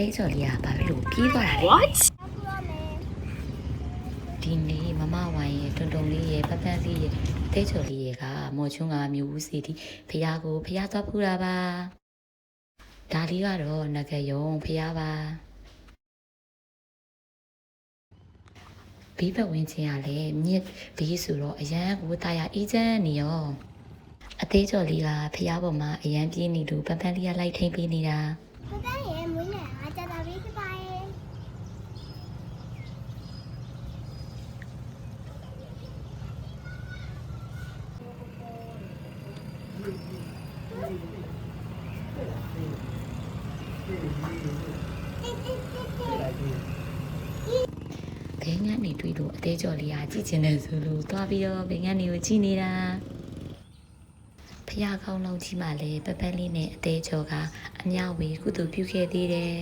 သေးကျော်လေးကဘာဖြစ်လို့ပြေးသွားတာလဲ What? ဒီနေ့မမဝိုင်းရဲ့တွန်တုံလေးရဲ့ပပန်းလေးရဲ့အသေးကျော်လေးရဲ့ကမော်ချွန်းကမျိုးဦးစီတီဖះကိုဖះသွားဖူးတာပါဒါလေးကတော့ငကယုံဖះပါဘီးပတ်ဝင်းချင်းကလည်းမြစ်ဘီးဆိုတော့အရန်ကိုတာရအေးချမ်းနေရောအသေးကျော်လေးကဖះပေါ်မှာအရန်ပြေးနေလို့ပပန်းလေးကလိုက်ထိန်ပေးနေတာ ဖဖရဲ့မွေးနေ့အားကြတာလေးဖြစ်ပါရဲ့ ဘိန်းငန်းနေတွေ့လို့အသေးကြော်လေးကကြည့်ချင်တယ်ဆိုလို့သွားပြီးတော့ဘိန်းငန်းတွေကိုကြည့်နေတာဖះကောင်းလုံးကြီးမှလည်းပပန်းလေးနဲ့အသေးကြော်ကအမျှဝေကုသိုလ်ပြုခဲ့သေးတယ်